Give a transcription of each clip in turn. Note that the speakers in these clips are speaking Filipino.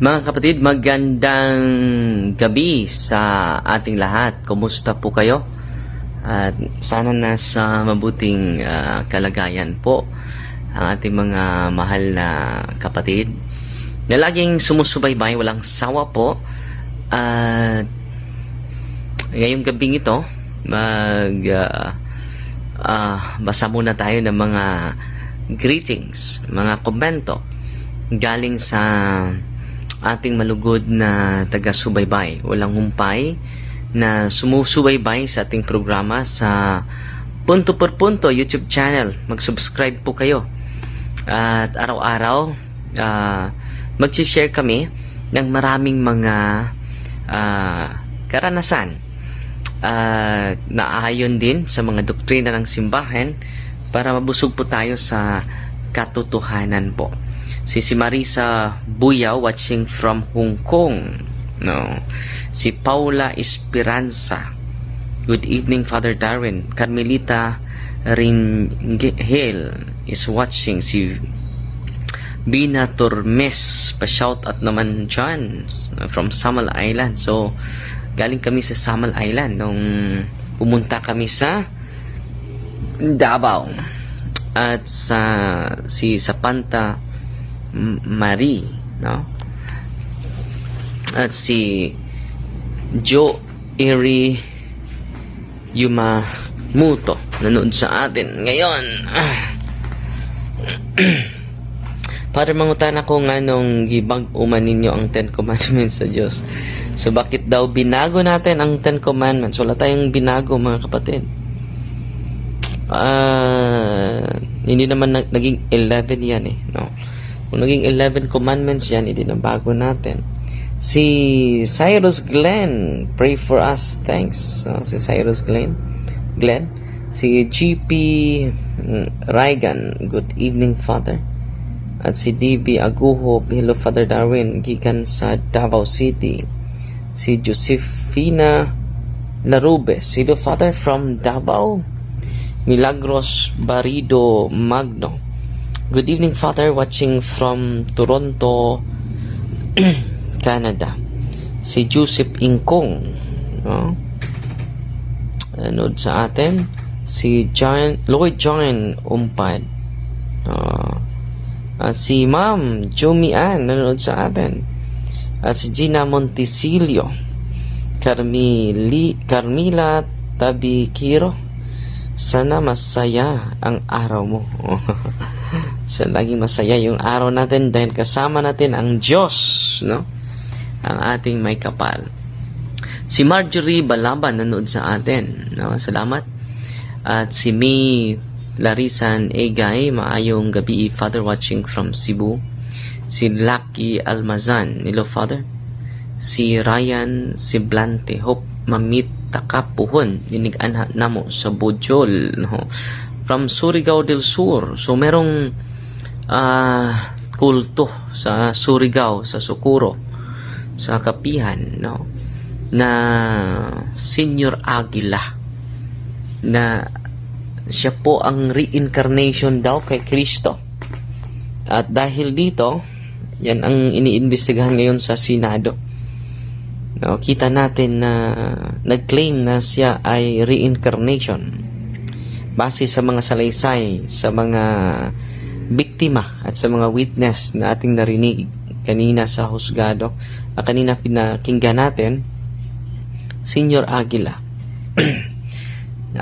Mga kapatid, magandang gabi sa ating lahat. Kumusta po kayo? At sana nasa mabuting ah, kalagayan po ang ating mga mahal na kapatid na laging sumusubaybay, walang sawa po. At ngayong gabing ito, mag ah, ah, basa muna tayo ng mga greetings, mga komento galing sa ating malugod na taga-subaybay, walang humpay na sumusubaybay sa ating programa sa Punto por Punto YouTube channel. Mag-subscribe po kayo. At araw-araw, ah, mag-share kami ng maraming mga ah, karanasan at naayon din sa mga doktrina ng simbahan para mabusog po tayo sa katotohanan po. Si si Marisa Buya watching from Hong Kong. No. Si Paula Esperanza. Good evening Father Darwin. Carmelita Ringel is watching. Si Bina Tormes pa-shout out naman dyan from Samal Island. So, galing kami sa Samal Island nung pumunta kami sa Davao. At sa si Sapanta M- Marie, no? At si Joe Eri Yumamuto nanood sa atin ngayon. Father, mangutan ako nga nung gibag uman ninyo ang Ten Commandments sa Diyos. So, bakit daw binago natin ang Ten Commandments? Wala tayong binago, mga kapatid. Ah, hindi naman nag- naging 11 yan eh, no? Kung naging 11 commandments yan, hindi na bago natin. Si Cyrus Glenn, pray for us. Thanks. So, si Cyrus Glenn. Glenn. Si GP mm, Raigan, good evening, Father. At si DB Aguho, hello, Father Darwin, gikan sa Davao City. Si Josefina Larubes, hello, Father, from Davao. Milagros Barido Magno. Good evening, Father, watching from Toronto, Canada. Si Joseph Ingkong, no? Anood sa atin. Si John, Lloyd John Umpad. Uh, at si Ma'am Jumi Ann, nanonood sa atin. At si Gina Montisilio. Carmili, Carmila Tabikiro. Sana masaya ang araw mo. Sa laging masaya yung araw natin dahil kasama natin ang Diyos, no? Ang ating may kapal. Si Marjorie Balaban nanood sa atin, no? Salamat. At si May Larisan Egay, maayong gabi, Father watching from Cebu. Si Lucky Almazan, nilo Father. Si Ryan Siblante, hope mamit takapuhon, dinig-anha namo sa Bojol, no? From Surigao del Sur. So, merong ah kulto sa Surigao, sa Sukuro, sa Kapihan, no? Na Senior Aguila na siya po ang reincarnation daw kay Kristo. At dahil dito, yan ang iniimbestigahan ngayon sa Senado. No, kita natin na nag-claim na siya ay reincarnation base sa mga salaysay, sa mga biktima at sa mga witness na ating narinig kanina sa husgado, at kanina pinakinggan natin, Senior Aguila.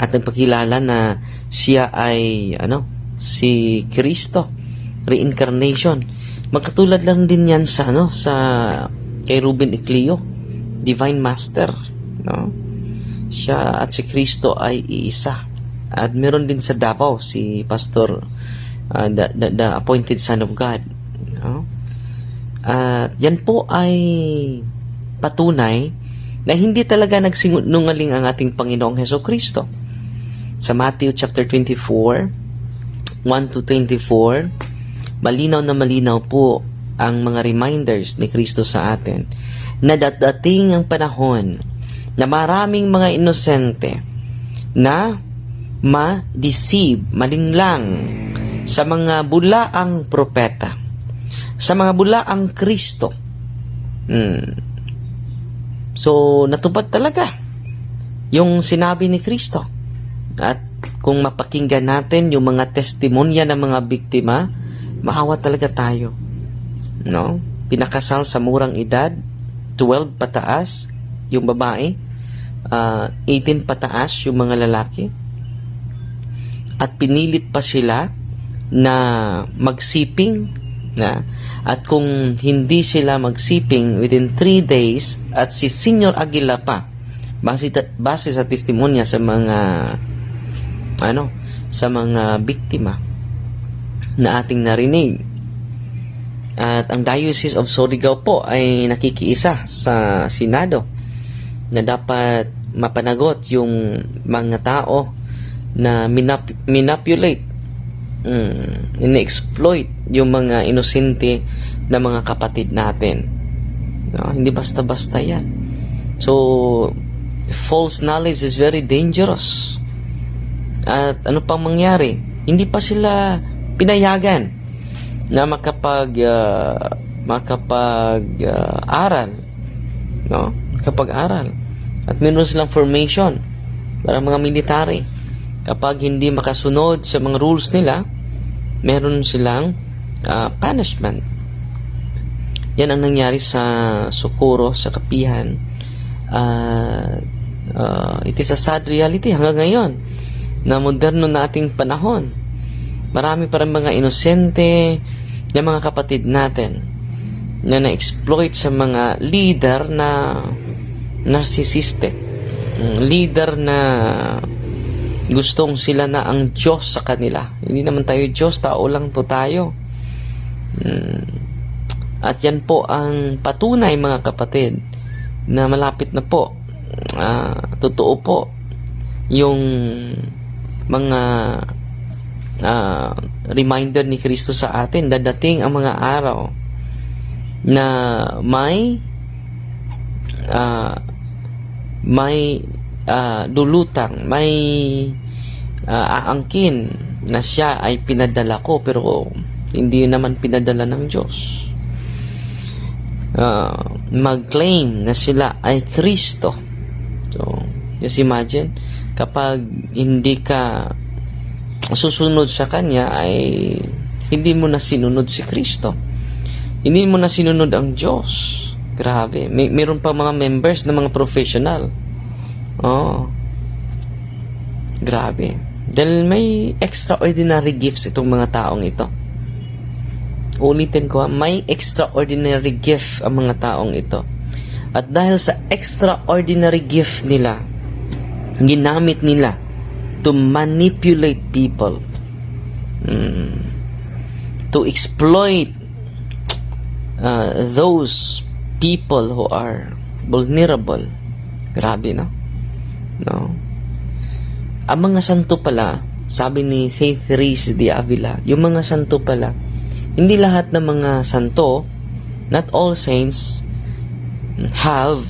ating pakilala na siya ay ano, si Kristo, reincarnation. Magkatulad lang din yan sa ano, sa kay Ruben Iclio, Divine Master, no? Siya at si Kristo ay iisa. At meron din sa Davao si Pastor uh, the, the, the appointed son of God, no? At yan po ay patunay na hindi talaga nagsinungaling ang ating Panginoong Heso Kristo. Sa Matthew chapter 24, 1 to 24, malinaw na malinaw po ang mga reminders ni Kristo sa atin na dadating ang panahon na maraming mga inosente na ma-deceive, malinlang sa mga bulaang propeta, sa mga bulaang Kristo, Hmm. So, natupad talaga yung sinabi ni Kristo. At kung mapakinggan natin yung mga testimonya ng mga biktima, maawa talaga tayo. No? Pinakasal sa murang edad, 12 pataas yung babae, ah, 18 pataas yung mga lalaki. At pinilit pa sila na magsiping na. At kung hindi sila magsiping within 3 days at si Senior Aguila pa base, base sa testimonya sa mga ano sa mga biktima na ating narinig at ang Diocese of Surigao po ay nakikiisa sa Senado na dapat mapanagot yung mga tao na minap- manipulate mm, ina-exploit yung mga inosente na mga kapatid natin. No? Hindi basta-basta yan. So, false knowledge is very dangerous. At ano pang mangyari? Hindi pa sila pinayagan na makapag ah, makapag ah, aral no? Kapag aral at meron silang formation para mga military. Kapag hindi makasunod sa mga rules nila meron silang ah, punishment. Yan ang nangyari sa Socorro sa Kapihan. At ah, it is a sad reality hanggang ngayon na moderno na ating panahon. Marami pa rin mga inosente na mga kapatid natin na na-exploit sa mga leader na narcissistic. Mm, Leader na gustong sila na ang Diyos sa kanila. Hindi naman tayo Diyos, tao lang po tayo. Mm. At yan po ang patunay mga kapatid na malapit na po. Ah, totoo po yung mga ah, reminder ni Kristo sa atin dadating ang mga araw na may ah, may ah, dulutang may ah, aangkin na siya ay pinadala ko pero hindi naman pinadala ng Diyos. Ah, mag-claim na sila ay Kristo. So just imagine kapag hindi ka susunod sa kanya ay hindi mo na sinunod si Kristo. Hindi mo na sinunod ang Diyos. Grabe. May meron pa mga members na mga professional. Oh. Grabe. Dahil may extraordinary gifts itong mga taong ito. Ulitin ko, ha, may extraordinary gift ang mga taong ito. At dahil sa extraordinary gift nila, ginamit nila to manipulate people. Mm, to exploit uh, those people who are vulnerable. Grabe no? No? Ang mga santo pala sabi ni Saint Therese de Avila yung mga santo pala hindi lahat ng mga santo not all saints have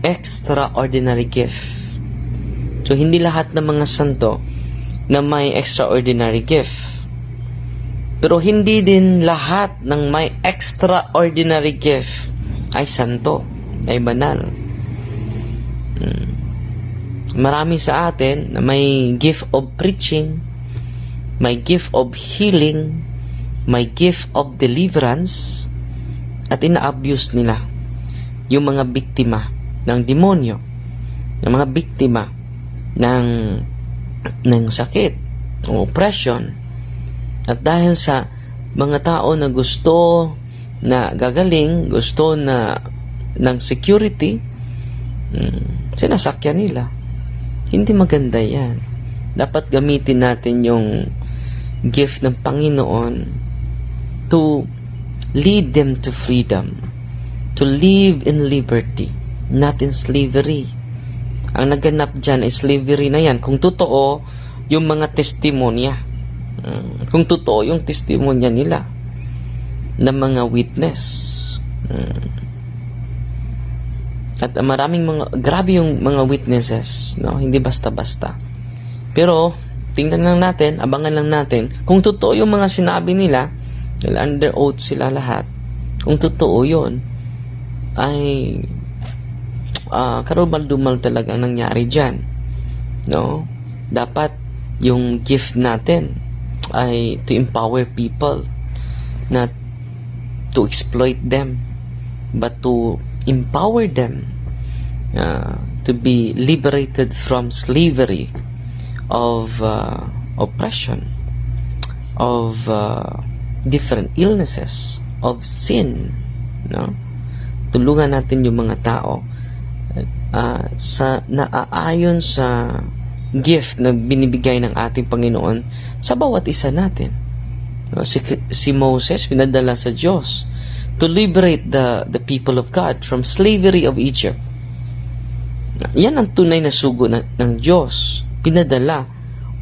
extraordinary gift So, hindi lahat ng mga santo na may extraordinary gift. Pero hindi din lahat ng may extraordinary gift ay santo, ay banal. Hmm. Marami sa atin na may gift of preaching, may gift of healing, may gift of deliverance, at ina-abuse nila yung mga biktima ng demonyo, yung mga biktima ng ng sakit o oppression at dahil sa mga tao na gusto na gagaling gusto na ng security hmm, sinasakyan nila. Hindi maganda yan. Dapat gamitin natin yung gift ng Panginoon to lead them to freedom to live in liberty not in slavery ang naganap dyan ay slavery na yan. Kung totoo, yung mga testimonya. Mm, Kung totoo yung testimonya nila ng mga witness. Mm. At maraming mga, grabe yung mga witnesses, no? Hindi basta-basta. Pero, tingnan lang natin, abangan lang natin, kung totoo yung mga sinabi nila, under oath sila lahat, kung totoo yun, ay uh, karumal-dumal talaga ang nangyari dyan. No? Dapat yung gift natin ay to empower people not to exploit them but to empower them uh, to be liberated from slavery of uh, oppression of uh, different illnesses of sin no tulungan natin yung mga tao uh, sa naaayon sa gift na binibigay ng ating Panginoon sa bawat isa natin. Si, si Moses pinadala sa Diyos to liberate the the people of God from slavery of Egypt. Yan ang tunay na sugo na, ng Diyos. Pinadala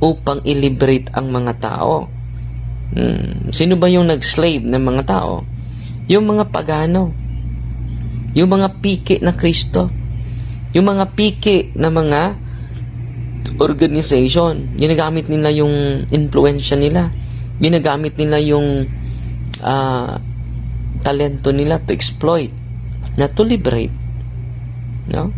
upang i-liberate ang mga tao. Hmm. Sino ba yung nag-slave ng mga tao? Yung mga pagano. Yung mga piki na Kristo. Yung mga piki na mga organization. Ginagamit nila yung influensya nila. Ginagamit nila yung ah, talento nila to exploit, na to liberate. No?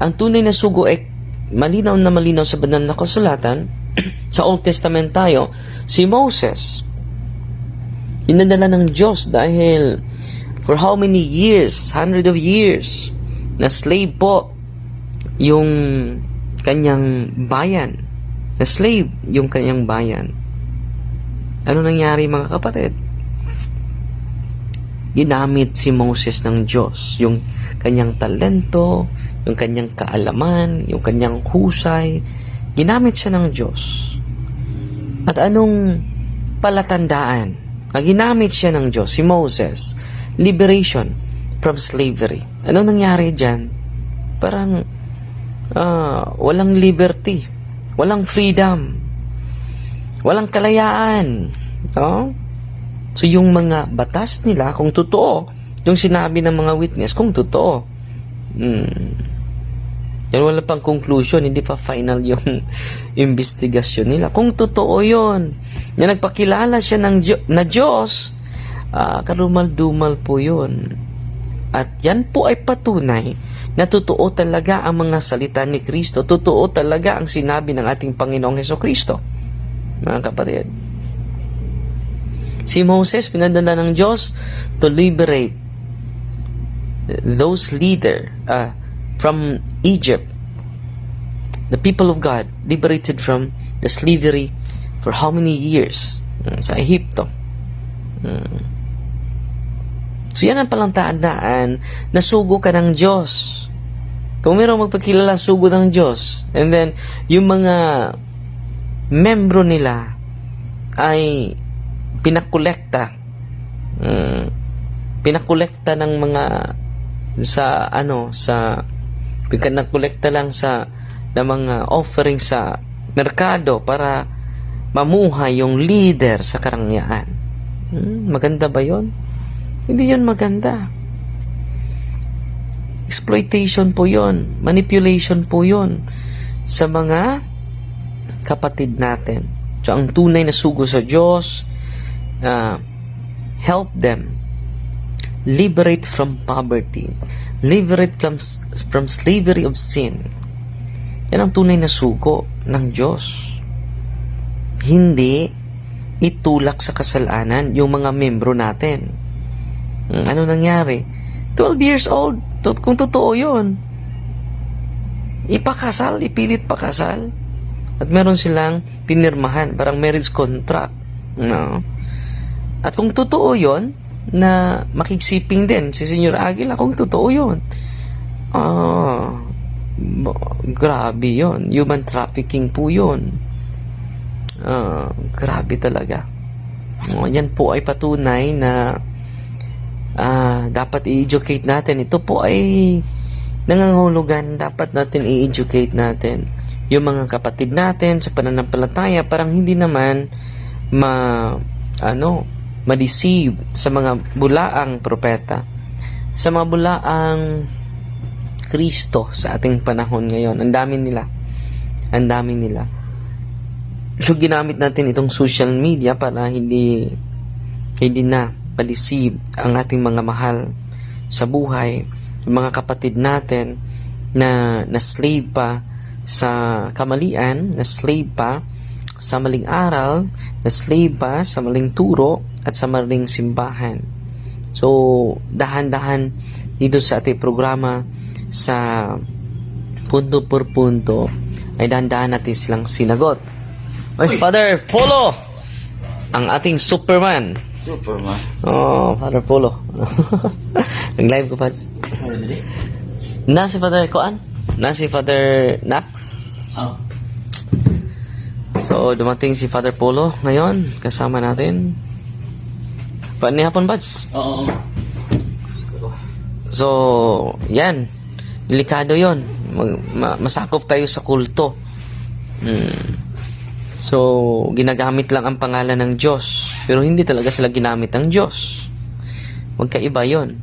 Ang tunay na sugo ay malinaw na malinaw sa banal na kasulatan. sa Old Testament tayo, si Moses, hinadala ng Diyos dahil for how many years, hundred of years, na slave po yung kanyang bayan. Na slave yung kanyang bayan. Ano nangyari mga kapatid? Ginamit si Moses ng Diyos. Yung kanyang talento, yung kanyang kaalaman, yung kanyang husay. Ginamit siya ng Diyos. At anong palatandaan na ginamit siya ng Diyos, si Moses? Liberation from slavery. Anong nangyari dyan? Parang ah, walang liberty, walang freedom, walang kalayaan. No? So yung mga batas nila, kung totoo, yung sinabi ng mga witness, kung totoo, hmm, yan wala pang conclusion, hindi pa final yung investigasyon nila. Kung totoo yun, na nagpakilala siya ng na Diyos, ah, karumal-dumal po yun. At yan po ay patunay na totoo talaga ang mga salita ni Kristo. Totoo talaga ang sinabi ng ating Panginoong Heso Kristo. Mga kapatid. Si Moses, pinadala ng Diyos to liberate those leader uh, from Egypt. The people of God liberated from the slavery for how many years? Mm, Sa Ehipto. Mm. So yan ang palang tandaan na sugo ka ng Diyos. Kung mayroong magpakilala sugo ng Diyos, and then yung mga membro nila ay pinakolekta mm, pinakolekta ng mga sa ano sa pinakolekta lang sa ng mga offering sa merkado para mamuhay yung leader sa karangyaan. Hmm, maganda ba yon? Hindi yon maganda. Exploitation po yon, manipulation po yon sa mga kapatid natin. So, ang tunay na sugo sa Diyos, uh, help them liberate from poverty, liberate from, from slavery of sin. Yan ang tunay na sugo ng Diyos. Hindi itulak sa kasalanan yung mga membro natin. Hmm, Ano nangyari? 12 years old. Kung totoo yun. Ipakasal, ipilit pakasal. At meron silang pinirmahan, parang marriage contract. No? At kung totoo yon na makiksiping din si Senyor Aguila, kung totoo yon ah, grabe yon Human trafficking po yon Ah, grabe talaga. Oh, yan po ay patunay na ah, dapat i-educate natin. Ito po ay nangangahulugan. Dapat natin i-educate natin yung mga kapatid natin sa pananampalataya. Parang hindi naman ma ano ma-deceive sa mga bulaang propeta. Sa mga bulaang Kristo sa ating panahon ngayon. Ang dami nila. Ang dami nila. So ginamit natin itong social media para hindi hindi na ma-deceive ang ating mga mahal sa buhay yung mga kapatid natin na na slave pa sa kamalian, na slave pa sa maling aral, na slave pa sa maling turo at sa maling simbahan. So, dahan-dahan dito sa ating programa sa punto per punto ay dahan-dahan natin silang sinagot. Oy, Father Polo! Ang ating Superman. Superman. Oh, Father Polo. Nag-live ko, Pads. Na si Father Koan? Na si Father Nax? Oh. So, dumating si Father Polo ngayon. Kasama natin. Paano hapon, Pads? Oo. So, yan. Delikado yon. Mag, ma- masakop tayo sa kulto. Hmm. So, ginagamit lang ang pangalan ng Diyos. Pero hindi talaga sila ginamit ng Diyos. Magkaiba yon.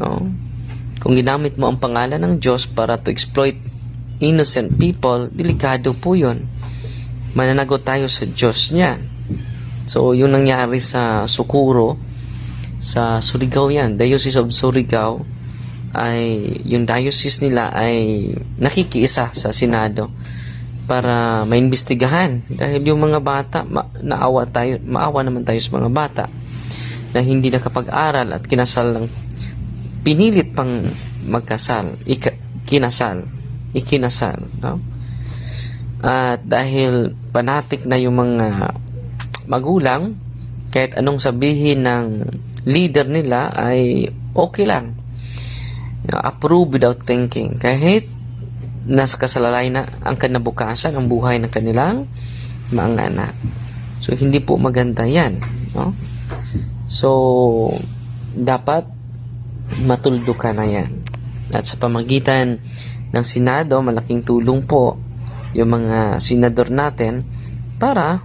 No? Kung ginamit mo ang pangalan ng Diyos para to exploit innocent people, delikado po yon. Mananagot tayo sa Diyos niyan. So, yung nangyari sa Sukuro, sa Surigao yan, Diocese of Surigao, ay yung diocese nila ay nakikiisa sa Senado para maimbestigahan dahil yung mga bata ma- naawa tayo maawa naman tayo sa mga bata na hindi nakapag-aral at kinasal lang pinilit pang magkasal ika, kinasal ikinasal no? at dahil panatik na yung mga magulang kahit anong sabihin ng leader nila ay okay lang. Approve without thinking. Kahit nasa kasalalay na ang kanabukasan ang buhay ng kanilang mga anak. So hindi po maganda yan no? so dapat matuldo ka na yan. At sa pamagitan ng Senado malaking tulong po yung mga senador natin para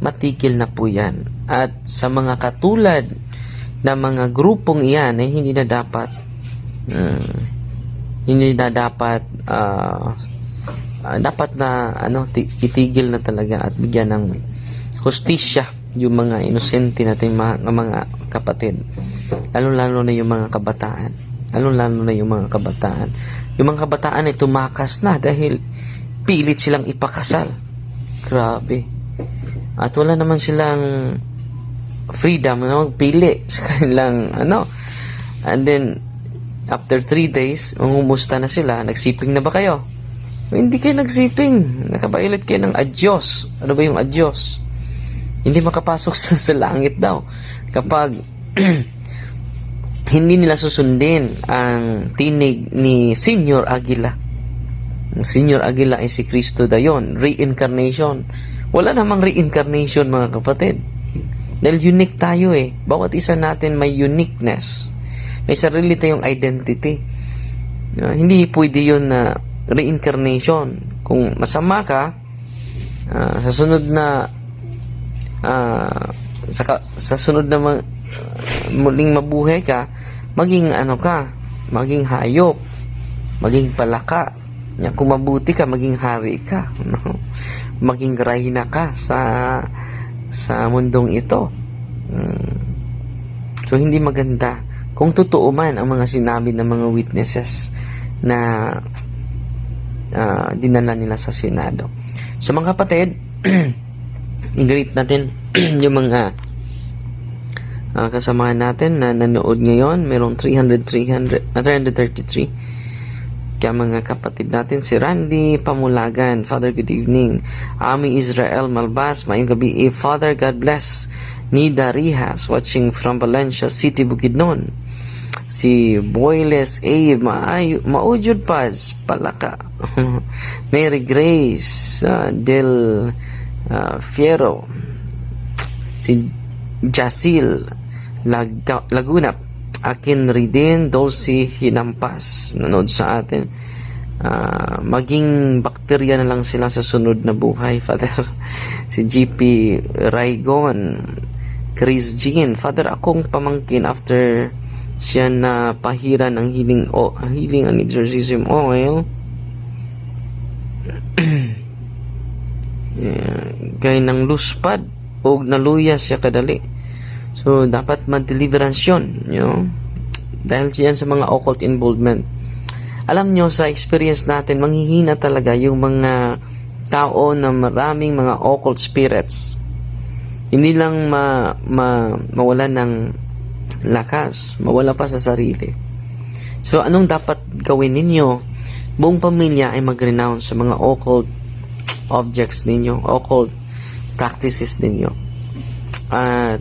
matigil na po yan. At sa mga katulad na mga grupong iyan ay hindi na dapat mm, hindi na dapat ah, dapat na ano ti- itigil na talaga at bigyan ng hustisya yung mga inosente nating mga, mga kapatid. Lalo lalo na yung mga kabataan. Lalo lalo na yung mga kabataan. Yung mga kabataan ay tumakas na dahil pilit silang ipakasal. Grabe. At wala naman silang freedom na magpili sa kanilang ano. And then after three days mangumusta na sila. Nagsiping na ba kayo? Hindi kayo nagsiping. Nakabailat kayo ng adyos ano ba yung adyos hindi makapasok sa, sa langit daw. Kapag hindi nila susundin ang tinig ni Senior Aguila. Senior Aguila ay si Kristo dayon. Reincarnation. Wala namang reincarnation mga kapatid. Dahil unique tayo eh. Bawat isa natin may uniqueness. May sarili tayong identity. Uh, hindi pwede yun na reincarnation. Kung masama ka, ah, sa sunod na ah, sa, ka- sa sunod na ma- muling mabuhay ka, maging ano ka, maging hayop, maging palaka. Yan, kung mabuti ka, maging hari ka. No? Maging rayna ka sa sa mundong ito. Mm. So, hindi maganda. Kung totoo man ang mga sinabi ng mga witnesses na ah, dinala nila sa Senado. So, mga kapatid, i-greet natin yung mga ah, kasamahan natin na nanood ngayon. Merong 300, 300, ah, 333 kaya mga kapatid natin, si Randy Pamulagan, Father, good evening. Ami Israel Malbas, mayong gabi. Eh, Father, God bless. Nida Rihas, watching from Valencia City, Bukidnon. Si Boyles A. Maayo, Maujud Paz, Palaka. Mary Grace ah, Del ah, Fiero. Si Jasil Lag- Laguna. Akin Ridin Dulce Hinampas nanood sa atin Ah, maging bakterya na lang sila sa sunod na buhay Father si GP Raigon Chris Jean Father akong pamangkin after siya na pahiran ang healing o healing and exorcism oil yeah, kay nang luspad og naluya siya kadali So, dapat ma-deliverance yun. You? Dahil yan sa mga occult involvement. Alam nyo, sa experience natin, manghihina talaga yung mga tao na maraming mga occult spirits. Hindi lang ma, ma, mawala ng lakas, mawala pa sa sarili. So, anong dapat gawin ninyo? Buong pamilya ay mag-renounce sa mga occult objects ninyo, occult practices ninyo. At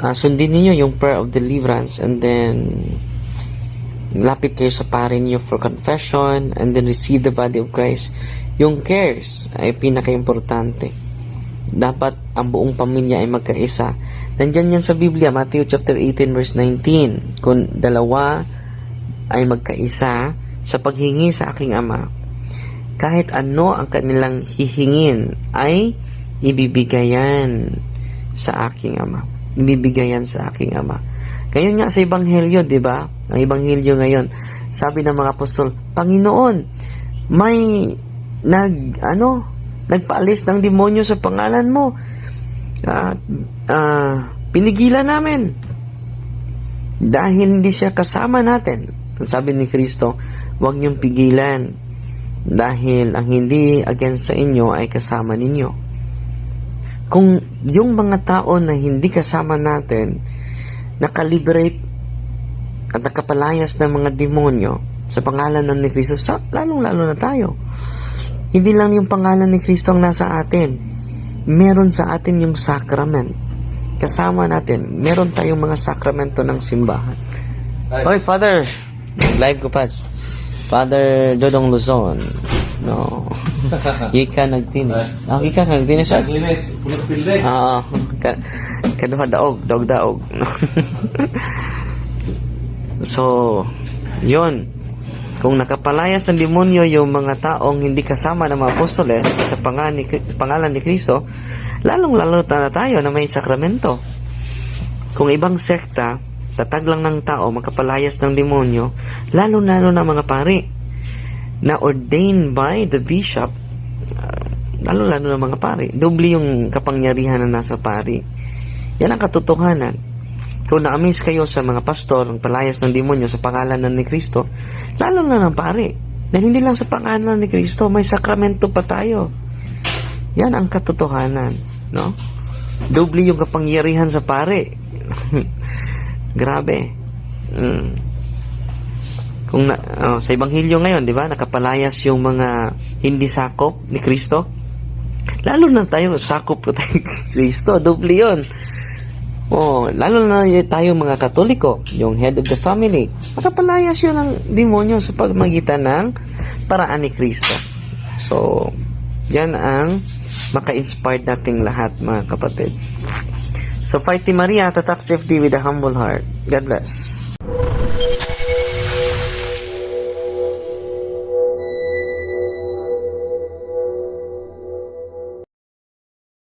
ah, sundin ninyo yung prayer of deliverance and then lapit kayo sa pare niyo for confession and then receive the body of Christ. Yung cares ay pinaka-importante. Dapat ang buong pamilya ay magkaisa. Nandyan yan sa Biblia, Matthew chapter 18 verse 19. Kung dalawa ay magkaisa sa paghingi sa aking ama, kahit ano ang kanilang hihingin ay ibibigayan sa aking ama. Ibibigayan sa aking ama. Ngayon nga sa Ebanghelyo, di ba? Ang Ebanghelyo ngayon, sabi ng mga apostol, Panginoon, may nag, ano, nagpaalis ng demonyo sa pangalan mo. At, ah, pinigilan namin. Dahil hindi siya kasama natin. Sabi ni Kristo, huwag niyong pigilan. Dahil ang hindi against sa inyo ay kasama ninyo. Kung yung mga tao na hindi kasama natin, nakaliberate at nakapalayas ng mga demonyo sa pangalan ng ni Kristo, lalong-lalo na tayo. Hindi lang yung pangalan ni Kristo ang nasa atin. Meron sa atin yung sacrament. Kasama natin. Meron tayong mga sakramento ng simbahan. Hoy, Father! Live ko, Pats. Father Dodong Luzon. No. Ika nagtinis. Ah, ika nagtinis, Pats. Linis, punot pilde. Oo. Ka kaduha daog, daog daog. so, yun. Kung nakapalayas ng demonyo yung mga taong hindi kasama ng mga apostoles sa ni, pangalan ni Kristo, lalong-lalo na tayo na may sakramento. Kung ibang sekta, tatag lang ng tao, makapalayas ng demonyo, lalo-lalo na mga pari, na ordained by the bishop, uh, lalo-lalo na mga pari, doble yung kapangyarihan na nasa pari. Yan ang katotohanan. Kung na-amaze kayo sa mga pastor, ang palayas ng demonyo sa pangalan ng ni Kristo, lalo na ng pari. Dahil hindi lang sa pangalan ni Kristo, may sakramento pa tayo. Yan ang katotohanan, no? Doble yung kapangyarihan sa pare. Grabe. Mm. Kung na, oh, sa Ebanghelyo ngayon, di ba, nakapalayas yung mga hindi sakop ni Kristo. Lalo na tayo, sakop kay Kristo. Doble yun. Oh, lalo na tayo mga Katoliko, yung head of the family. Makapalayas yun ng demonyo sa pagmagitan ng paraan ni Kristo. So, yan ang maka-inspired nating lahat mga kapatid. So, fight Maria, tatak safety with a humble heart. God bless.